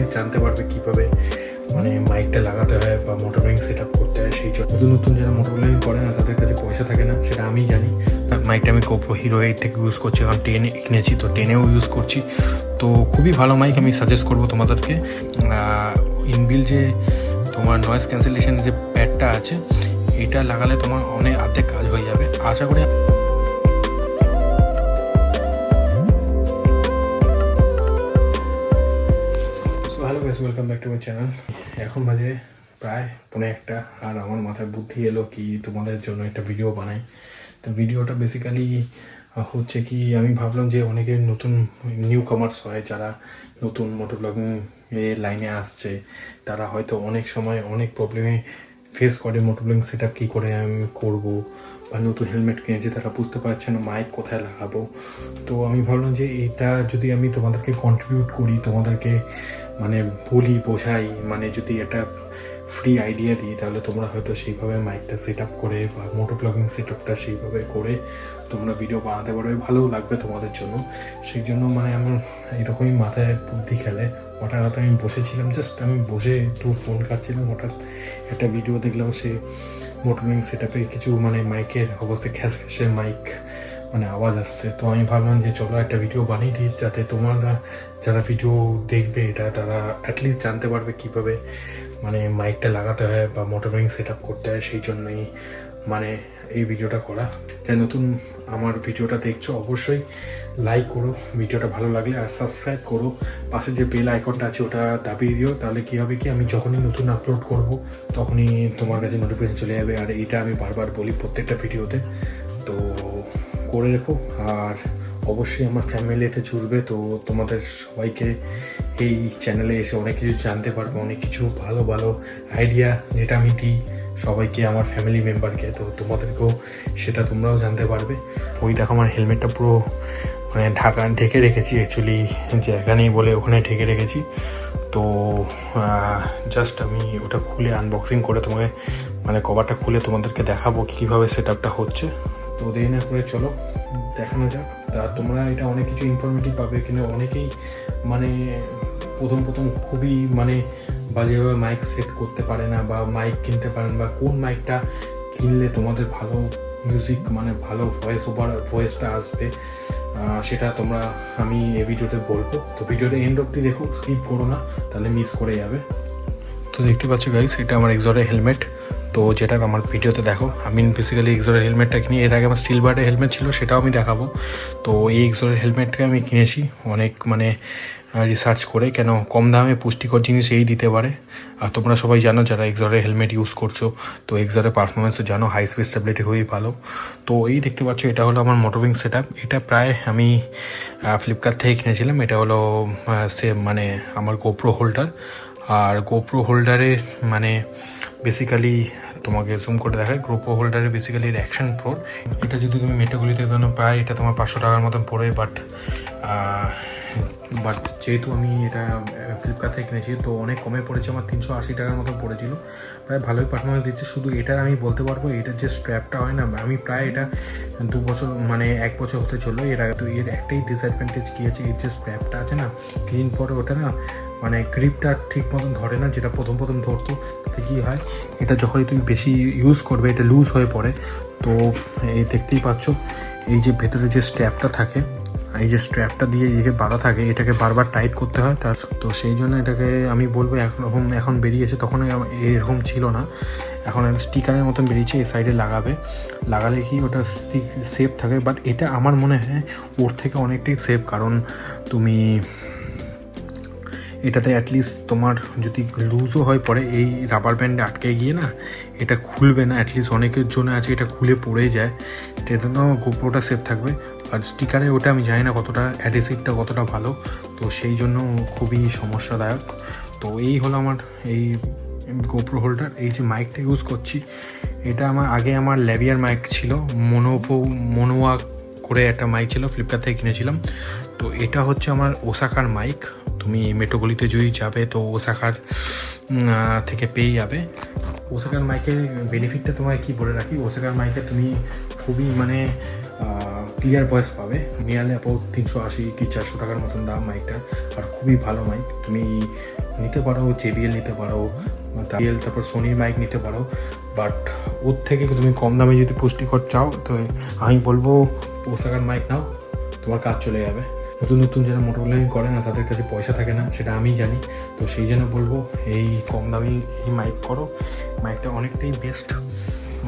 At least জানতে পারবে কীভাবে মানে মাইকটা লাগাতে হয় বা মোটরব্যাং সেট আপ করতে হয় সেই নতুন নতুন যারা মোটরব্যাং করে না, তাদের কাছে পয়সা থাকে না, সেটা আমি জানি। মাইকটা আমি কোপ্রো হিরো এইট থেকে ইউজ করছি, কারণ টেনে কিনেছি, তো টেনেও ইউজ করছি। তো খুবই ভালো মাইক আমি সাজেস্ট করব তোমাদেরকে। ইনবিল যে তোমার নয়েস ক্যান্সেলেশন যে প্যাডটা আছে, এটা লাগালে তোমার অনেক অর্ধেক কাজ হয়ে যাবে। আশা করি welcome back to my channel এখন বাজে প্রায় পনে একটা, আর আমার মাথায় বুদ্ধি এলো কি তোমাদের জন্য একটা ভিডিও বানাই। তো ভিডিওটা বেসিক্যালি হচ্ছে কি, আমি ভাবলাম যে অনেকে নতুন নিউ কমার্স হয়, যারা নতুন মোটর ব্লগিং লাইনে আসছে, তারা হয়তো অনেক সময় অনেক প্রবলেমে ফেস করে মোটর ব্লগিং সেট আপ কী করে আমি করব বা নতুন হেলমেট কিনেছে তারা বুঝতে পারছে না মাইক কোথায় লাগাবো। তো আমি ভাবলাম যে এটা যদি আমি তোমাদেরকে কন্ট্রিবিউট করি, তোমাদেরকে মানে বলি, বোঝাই মানে যদি একটা ফ্রি আইডিয়া দিই, তাহলে তোমরা হয়তো সেইভাবে মাইকটা সেট আপ করে বা মোটো ব্লগিং সেট আপটা সেইভাবে করে তোমরা ভিডিও বানাতে পারবে। ভালোও লাগবে তোমাদের জন্য। সেই জন্য মানে আমার এরকমই মাথায় বুদ্ধি খেলে। হঠাৎ হঠাৎ আমি বসেছিলাম জাস্ট আমি বসে একটু ফোন কাটছিলাম, হঠাৎ একটা ভিডিও দেখলাম সে মোটরিং সেট আপে কিছু মানে মাইকের অবস্থায় খ্যাস খ্যাসে মাইক মানে আওয়াজ আসছে। তো আমি ভাবলাম যে চলো একটা ভিডিও বানিয়ে দিই, যাতে তোমরা যারা ভিডিও দেখবে এটা, তারা অ্যাটলিস্ট জানতে পারবে কীভাবে মানে মাইকটা লাগাতে হয় বা মোটরিং সেট আপ করতে হয়, সেই জন্যই মানে এই ভিডিওটা করা। যাই নতুন আমার ভিডিওটা দেখছ, অবশ্যই লাইক করো। ভিডিওটা ভালো লাগলে আর সাবস্ক্রাইব করো। পাশে যে বেল আইকনটা আছে, ওটা দাবিয়ে দিও। তাহলে কী হবে কি, আমি যখনই নতুন আপলোড করব, তখনই তোমার কাছে নোটিফিকেশন চলে যাবে। আর এটা আমি বারবার বলি প্রত্যেকটা ভিডিওতে। তো করে রেখো। আর অবশ্যই আমার ফ্যামিলিতে জুড়বে। তো তোমাদের সবাইকে এই চ্যানেলে এসে অনেক কিছু জানতে পারবে, অনেক কিছু ভালো ভালো আইডিয়া যেটা আমি দিই। সবাইকে, আমার ফ্যামিলি মেম্বারকে তো তোমাদেরকেও সেটা তোমরাও জানতে পারবে। ওই দেখো আমার হেলমেটটা পুরো মানে ঢাকা ঢেকে রেখেছি অ্যাকচুয়ালি জায়গা নেই বলে ওখানে ঢেকে রেখেছি। তো জাস্ট আমি ওটা খুলে আনবক্সিং করে তোমাকে মানে কভারটা খুলে তোমাদেরকে দেখাবো কীভাবে সেট আপটা হচ্ছে। তো দেরি না করে চলো, দেখানো যাক। তা তোমরা এটা অনেক কিছু ইনফরমেটিভ পাবে কিন্তু অনেকেই মানে প্রথম প্রথম খুবই মানে বাজেভাবে মাইক সেট করতে পারে না বা মাইক কিনতে পারেন বা কোন মাইকটা কিনলে তোমাদের ভালো মিউজিক মানে ভালো ভয়েস ওভার ভয়েসটা আসবে সেটা তোমরা, আমি এই ভিডিওতে বলব। তো ভিডিওটা এন্ড অব্দি দেখো স্কিপ করো না, তাহলে মিস করে যাবে। তো দেখতে পাচ্ছ গাইস এটা আমার এক্সরের হেলমেট তো যেটা আমার ভিডিওতে দেখো আমি বেসিক্যালি এক্সরের হেলমেটটা কিনি, এর আগে আমার স্টিল বার্ডের হেলমেট ছিল, সেটাও আমি দেখাবো। তো এই এক্সোরের হেলমেটটা আমি কিনেছি, অনেক মানে রিসার্চ করে, কেন কম দামে পুষ্টিকর জিনিস এই দিতে পারে। আর তোমরা সবাই জানো, যারা এক্সরের হেলমেট ইউজ করছ, তো এক্সরের তো জানো হাই স্পিড স্টেবিলিটি খুবই ভালো। তো এই দেখতে পাচ্ছ, এটা হলো আমার মোটরভিং সেট এটা প্রায় আমি ফ্লিপকার্ট থেকে কিনেছিলাম। এটা হলো সেম মানে আমার গোপ্রো হোল্ডার আর গোপ্রো হোল্ডারে মানে বেসিক্যালি তোমাকে জুম করে দেখায় গ্রোপো হোল্ডারে বেসিক্যালি অ্যাকশন প্রোর এটা যদি তুমি মেটাগুলিতে কেন প্রায় এটা তোমার পাঁচশো টাকার মতন পড়ে বাট বাট যেহেতু আমি এটা ফ্লিপকার্ট থেকে কিনেছি, তো অনেক কমে পড়েছে, আমার তিনশো আশি টাকার মতো পড়েছিল। প্রায় ভালোই পারফরমেন্স দিচ্ছে, শুধু এটার আমি বলতে পারব, এটার যে স্ট্র্যাপটা হয় না, আমি প্রায় এটা দু বছর মানে এক বছর হতে চলল, এর আগে তো এর একটাই ডিসঅ্যাডভান্টেজ কী আছে, এর যে স্ট্র্যাপটা আছে না কিছুদিন পরে ওটা না মানে গ্রিপটা ঠিক মতন ধরে না, যেটা প্রথম প্রথম ধরতো, তাতে কী হয়, এটা যখনই তুমি বেশি ইউজ করবে, এটা লুজ হয়ে পড়ে, তো এই দেখতেই পাচ্ছ, এই যে ভেতরে যে স্ট্র্যাপটা থাকে, এই যে স্ট্র্যাপটা দিয়ে এই যে বাঁধা থাকে, এটাকে বারবার টাইট করতে হয়, তার, তো সেই জন্য এটাকে আমি বলব, এখন এখন বেরিয়েছে তখন এরকম ছিল না, এখন একটা স্টিকারের মতন বেরিয়েছে, এই সাইডে লাগাবে, লাগালে কি ওটা সেফ থাকে বাট এটা আমার মনে হয় ওর থেকে অনেকটাই সেফ কারণ তুমি এটাতে অ্যাটলিস্ট তোমার যদি লুজও হয়, পরে এই রাবার ব্যান্ডে আটকে গিয়ে না, এটা খুলবে না অ্যাটলিস্ট অনেকের জন্য আছে, এটা খুলে পড়ে যায়। সেটা জন্য গোপ্রোটা সেফ থাকবে। আর স্টিকারে ওটা আমি জানি না কতটা অ্যাডিসিভটা কতটা ভালো, তো সেই জন্য খুবই সমস্যাদায়ক। তো এই হলো আমার এই গোপ্রো হোল্ডার এই যে মাইকটা ইউজ করছি, এটা আমার, আগে আমার ল্যাভিয়ার মাইক ছিল মনোভো মনোয়া করে একটা মাইক ছিল ফ্লিপকার্ট থেকে কিনেছিলাম। তো এটা হচ্ছে আমার ওসাকার মাইক তুমি মেট্রোগলিতে যদি যাবে, তো ওসাকার থেকে পেয়ে যাবে। ওসাকার মাইকের বেনিফিটটা তোমায় কি বলে রাখি? ওসাকার মাইকে তুমি খুবই মানে ক্লিয়ার ভয়েস পাবে। নিয়ারলি অ্যাবাউট তিনশো আশি কি চারশো টাকার মতন দাম মাইকটা আর খুবই ভালো মাইক তুমি নিতে পারো জেবিএল নিতে পারো। তারপর তারপর সোনির মাইক নিতে পারো। বাট ওর থেকে তুমি কম দামে যদি পুষ্টিকর চাও, তো আমি বলব ওসাকার মাইক নাও, তোমার কাজ চলে যাবে। নতুন নতুন যারা মোটর করে না, তাদের কাছে পয়সা থাকে না, সেটা আমি জানি। তো সেই জন্য বলব, এই কম দামি এই মাইক করো। মাইকটা অনেকটাই বেস্ট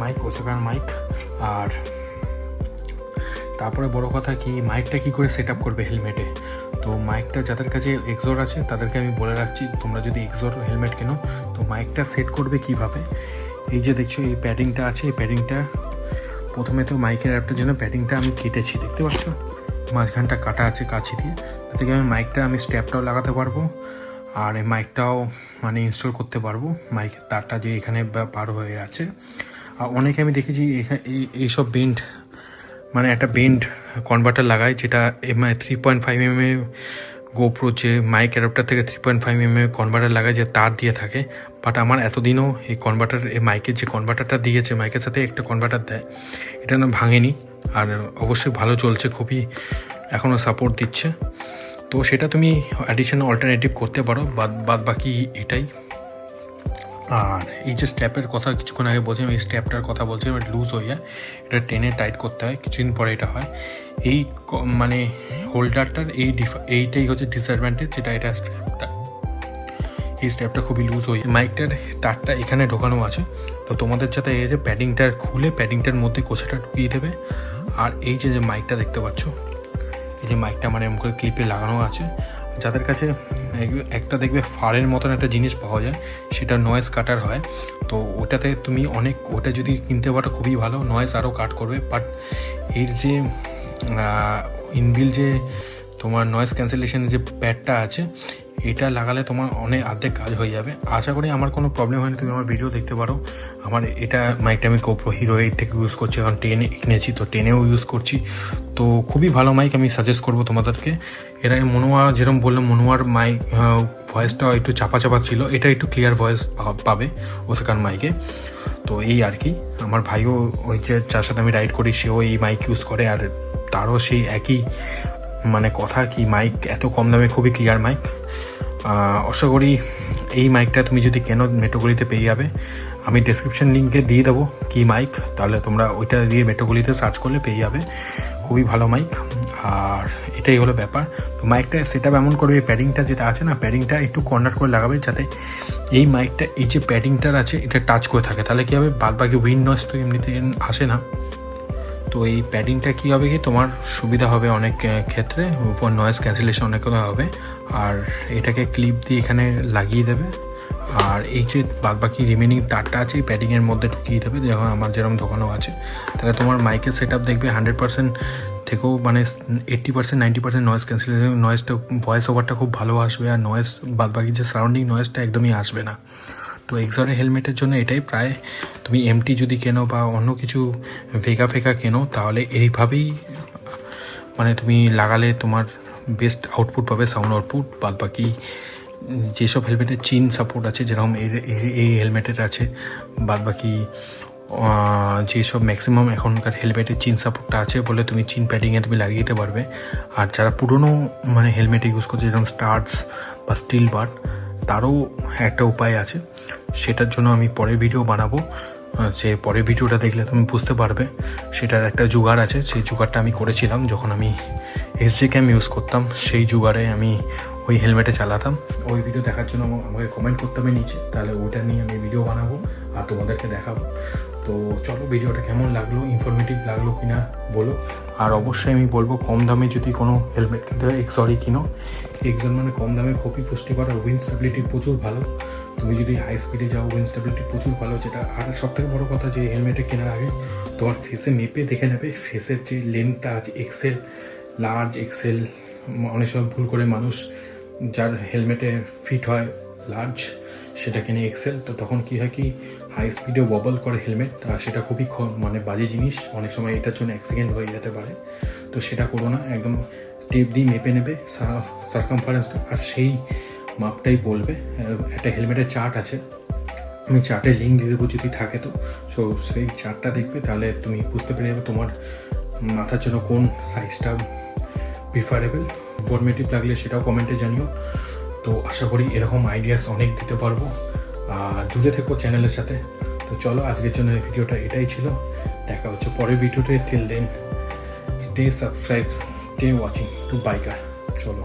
মাইক ওসাকার মাইক আর তারপরে বড় কথা কি, মাইকটা কি করে সেট আপ করবে হেলমেটে তো মাইকটা যাদের কাছে এক্সোর আছে, তাদেরকে আমি বলে রাখছি, তোমরা যদি এক্সোর হেলমেট কেনো, তো মাইকটা সেট করবে কীভাবে? এই যে দেখছ, এই প্যাডিংটা আছে, এই প্যাডিংটা প্রথমে তো মাইকের অ্যাপটার জন্য প্যাডিংটা আমি কেটেছি, দেখতে পাচ্ছ? মাঝখানটা কাটা আছে কাছি দিয়ে থেকে আমি মাইকটা আমি স্ট্যাপটাও লাগাতে পারব, আর এই মাইকটাও মানে ইনস্টল করতে পারব মাইকের তারটা যে এখানে পার হয়ে আছে। আর অনেকে আমি দেখেছি এই এইসব বেন্ড মানে একটা বেন্ড কনভার্টার লাগায় যেটা MI three point five M A GoPro যে মাইক অ্যাডাপ্টার থেকে three point five M A converter লাগায় যে তার দিয়ে থাকে। বাট আমার এতদিনও এই কনভার্টার এই মাইকের যে কনভার্টারটা দিয়েছে মাইকের সাথে একটা কনভার্টার দেয়, এটা না ভাঙেনি। আর অবশ্যই ভালো চলছে, খুবই এখনও সাপোর্ট দিচ্ছে। তো সেটা তুমি অ্যাডিশনাল অল্টারনেটিভ করতে পারো, বাদ বাদ বাকি এটাই। আর এই যে স্ট্যাপের কথা কিছুক্ষণ আগে বলছিলাম, এই স্ট্যাপটার কথা বলছিলাম, এটা লুজ হয়ে যায়। এটা টেনে টাইট করতে হয়, কিছুদিন পরে এটা হয়। এই মানে হোল্ডারটার এই এইটাই হচ্ছে ডিসঅ্যাডভান্টেজ যেটা এটা স্ট্যাপটা এই স্ট্যাপটা খুবই লুজ হয়ে মাইকটার তারটা এখানে ঢোকানো আছে। তো তোমাদের যাতে এই যে প্যাডিংটা খুলে প্যাডিংটার মধ্যে কোষাটা ঢুকিয়ে দেবে। আর এই যে মাইকটা দেখতে পাচ্ছ, এই যে মাইকটা মানে করে ক্লিপে লাগানো আছে। যাদের কাছে একটা দেখবে ফারের মতন একটা জিনিস পাওয়া যায়, সেটা নয়েজ কাটার হয়। তো ওটাতে তুমি অনেক, ওটা যদি কিনতে পারো খুবই ভালো নয়েজ আরও কাট করবে। বাট এর যে ইনবিল যে তোমার নয়েজ ক্যান্সেলেশনের যে প্যাডটা আছে এটা লাগালে তোমার অনেক অর্ধেক কাজ হয়ে যাবে। আশা করি আমার কোনো প্রবলেম হয়নি, তুমি আমার ভিডিও দেখতে পারো। আমার এটা মাইকটা আমি কোপ্রো হিরো এইট থেকে ইউজ করছি, কারণ টেনে কিনেছি তো টেনেও ইউজ করছি। তো খুবই ভালো মাইক আমি সাজেস্ট করব তোমাদেরকে। এরা মনোয়া যেরকম বললাম মনোয়ার মাইক ভয়েসটা একটু চাপা চাপা ছিল। এটা একটু ক্লিয়ার ভয়েস পাবে ওসেকার মাইকে তো এই আর কি। আমার ভাইও ওই যে যার সাথে আমি রাইড করি, সেও এই মাইক ইউজ করে, আর তারও সেই একই মানে কথা কি মাইক এত কম দামে খুবই ক্লিয়ার মাইক আশা করি এই মাইকটা তুমি যদি কেন মেটোগুলিতে পেয়ে যাবে, আমি ডেসক্রিপশন লিঙ্কে দিয়ে দেবো কি মাইক তাহলে তোমরা ওইটা দিয়ে মেটোগুলিতে সার্চ করলে পেয়ে যাবে। খুবই ভালো মাইক আর এটাই হলো ব্যাপার। তো মাইকটা সেটা এমন করবে এই প্যাডিংটা যেটা আছে না প্যাডিংটা একটু কর্নার করে লাগাবে যাতে এই মাইকটা এই যে প্যাডিংটার আছে, এটা টাচ করে থাকে। তাহলে কী হবে? বাদ বাকি উইন নয়েস তো এমনিতে আসে না। তো এই প্যাডিংটা কী হবে কি? তোমার সুবিধা হবে অনেক ক্ষেত্রে। নয়েজ ক্যান্সেলেশন অনেক হবে। আর এটাকে ক্লিপ দিয়ে এখানে লাগিয়ে দেবে। আর এই যে বাকি রিমেনিং তারটা আছে, এই প্যাডিংয়ের মধ্যে ঢুকিয়ে দেবে। যখন আমার যেরকম দোকানও আছে। তাহলে তোমার মাইকের সেট আপ দেখবে হান্ড্রেড পার্সেন্ট থেকেও মানে eighty percent ninety percent noise cancellation নয়েজটা voice ওভারটা খুব ভালো আসবে। আর নয়েজ বাদ বাকি যে সারাউন্ডিং নয়েজটা একদমই আসবে না। তো এক্সরের হেলমেটের জন্য এটাই প্রায়। তুমি এমটি যদি কেনো বা অন্য কিছু ভেগা ফেকা কেনো, তাহলে এইভাবেই মানে তুমি লাগালে তোমার বেস্ট আউটপুট পাবে সাউন্ড আউটপুট বাদ বাকি যেসব হেলমেটের চিন সাপোর্ট আছে, যেরকম এর- এই হেলমেটের আছে বাদ বাকি যেসব ম্যাক্সিমাম এখনকার হেলমেটের চিন সাপোর্টটা আছে বলে তুমি চিন প্যাডিংয়ে তুমি লাগিয়ে দিতে পারবে। আর যারা পুরনো মানে হেলমেট ইউজ করছে, যেরকম স্টার্টস বা স্টিল বার তারও একটা উপায় আছে। সেটার জন্য আমি পরের ভিডিও বানাবো। যে পরের ভিডিওটা দেখলে তুমি বুঝতে পারবে। সেটার একটা জোগাড় আছে। সেই জোগাড়টা আমি করেছিলাম যখন আমি এসজি ক্যাম ইউজ করতাম, সেই জোগাড়ে আমি ওই হেলমেটে চালাতাম। ওই ভিডিও দেখার জন্য আমা- আমাকে কমেন্ট করতে হবে নিচে, তাহলে ওইটা নিয়ে আমি ভিডিও বানাবো আর তোমাদেরকে দেখাবো। তো চলো ভিডিওটা কেমন লাগল ইনফরমেটিভ লাগল কি না বলো। আর অবশ্যই আমি বলব, কম দামে যদি কোনো হেলমেট কিনতে হয় এক্সরি কিনো। এক্সন মানে কম দামে খুবই পুষ্টিকর আর উইন্ড স্টেবিলিটি প্রচুর ভালো। তুমি যদি হাই স্পিডে যাও উইন্ড স্টেবিলিটি প্রচুর ভালো, যেটা আর সব থেকে বড়ো কথা যে হেলমেটে কেনার আগে তোমার ফেসে মেপে দেখে নেবে ফেসের যে লেন্থটা আছে এক্সেল লার্জ এক্সেল অনেক সময় ভুল করে মানুষ যার হেলমেটে ফিট হয় লার্জ সেটা কিনে এক্সেল তো তখন কি হয় কি হাই স্পিডে ওয়াবল করে হেলমেট আর সেটা খুবই মানে বাজে জিনিস। অনেক সময় এটার জন্য অ্যাক্সিডেন্ট হয়ে যেতে পারে। তো সেটা করো না, একদম টেপ দিয়ে মেপে নেবে সার্কামফারেন্সটা আর সেই মাপটাই বলবে। একটা হেলমেটের চার্ট আছে। আমি চার্টের লিঙ্ক দিয়ে দেবো যদি থাকে তো। সো সেই চার্টটা দেখবে, তাহলে তুমি বুঝতে পেরে যাবে তোমার মাথার জন্য কোন সাইজটা প্রিফারেবল ইনফরমেটিভ লাগলে সেটাও কমেন্টে জানিও। তো আশা করি এরকম আইডিয়াস অনেক দিতে পারব। জুড়ে থেকো চ্যানেলের সাথে। তো চলো আজকের জন্য ভিডিওটা এটাই ছিল। দেখা হচ্ছে পরের ভিডিওতে till then stay subscribe stay watching to biker চলো।